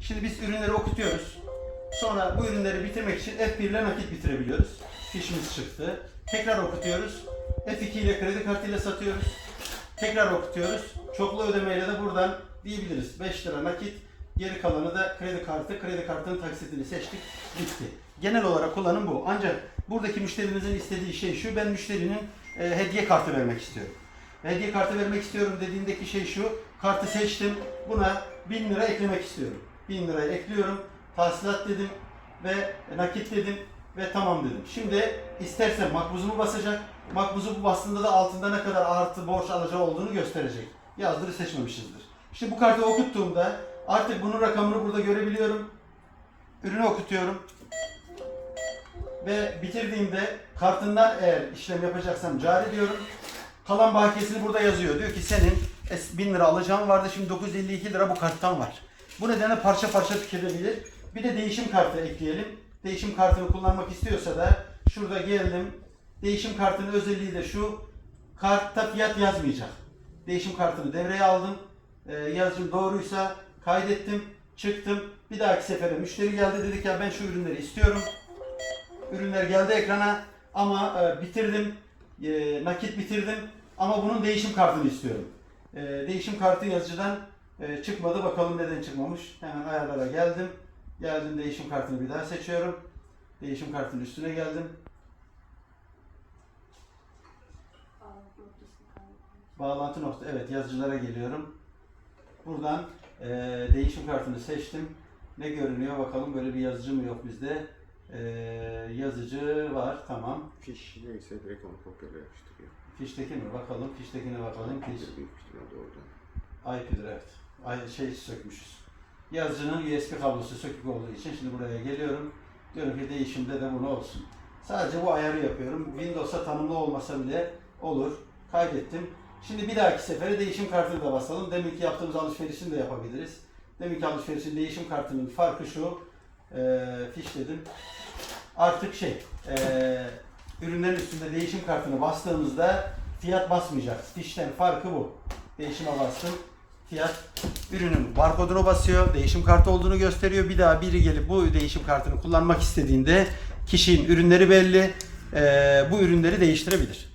Şimdi biz ürünleri okutuyoruz. Sonra bu ürünleri bitirmek için F1 ile nakit bitirebiliyoruz. Fişimiz çıktı. Tekrar okutuyoruz. F2 ile kredi kartıyla satıyoruz. Tekrar okutuyoruz. Çoklu ödemeyle de buradan diyebiliriz. 5 lira nakit, geri kalanı da kredi kartı. Kredi kartının taksitini seçtik, bitti. Genel olarak kullanım bu. Ancak buradaki müşterimizin istediği şey şu, ben müşterinin e, hediye kartı vermek istiyorum. Hediye kartı vermek istiyorum dediğindeki şey şu, kartı seçtim, buna 1000 lira eklemek istiyorum. 1000 lirayı ekliyorum, tahsilat dedim ve nakit dedim ve tamam dedim. Şimdi istersen makbuzumu basacak, makbuzu bu bastığında da altında ne kadar artı borç alacağı olduğunu gösterecek. Yazdırı seçmemişizdir. İşte bu kartı okuttuğumda artık bunun rakamını burada görebiliyorum. Ürünü okutuyorum. Ve bitirdiğimde kartından eğer işlem yapacaksam cari diyorum. Kalan bakiyesini burada yazıyor. Diyor ki senin es- 1000 lira alacağın vardı şimdi 952 lira bu karttan var. Bu nedenle parça parça tüketebilir. Bir de değişim kartı ekleyelim. Değişim kartını kullanmak istiyorsa da şurada geldim. Değişim kartının özelliği de şu. Kartta fiyat yazmayacak. Değişim kartını devreye aldım. Ee, yazım doğruysa kaydettim. Çıktım. Bir dahaki sefere müşteri geldi dedik ya ben şu ürünleri istiyorum. Ürünler geldi ekrana ama e, bitirdim. E, nakit bitirdim ama bunun değişim kartını istiyorum. E, değişim kartı yazıcıdan e, çıkmadı. Bakalım neden çıkmamış. Hemen ayarlara geldim. Geldim değişim kartını bir daha seçiyorum. Değişim kartının üstüne geldim. Bağlantı nokta. Evet yazıcılara geliyorum. Buradan e, değişim kartını seçtim. Ne görünüyor bakalım böyle bir yazıcı mı yok bizde. E, yazıcı var tamam. Fiş neyse direkt onu kopyala yapıştırıyor. Fişteki mi bakalım. Fiştekine bakalım. Fiş. IP'dir evet. Şey sökmüşüz. Yazıcının USB kablosu sökük olduğu için şimdi buraya geliyorum. Diyorum ki değişimde de bunu olsun. Sadece bu ayarı yapıyorum. Windows'a tanımlı olmasa bile olur. Kaydettim. Şimdi bir dahaki sefere değişim kartını da basalım. Demin ki yaptığımız alışverişini de yapabiliriz. Deminki alışverişin değişim kartının farkı şu. Ee, fiş dedim. Artık şey, ee, ürünlerin üstünde değişim kartını bastığımızda fiyat basmayacak. Fişten farkı bu. Değişime bastım. Fiyat ürünün barkodunu basıyor. Değişim kartı olduğunu gösteriyor. Bir daha biri gelip bu değişim kartını kullanmak istediğinde kişinin ürünleri belli. ee, bu ürünleri değiştirebilir.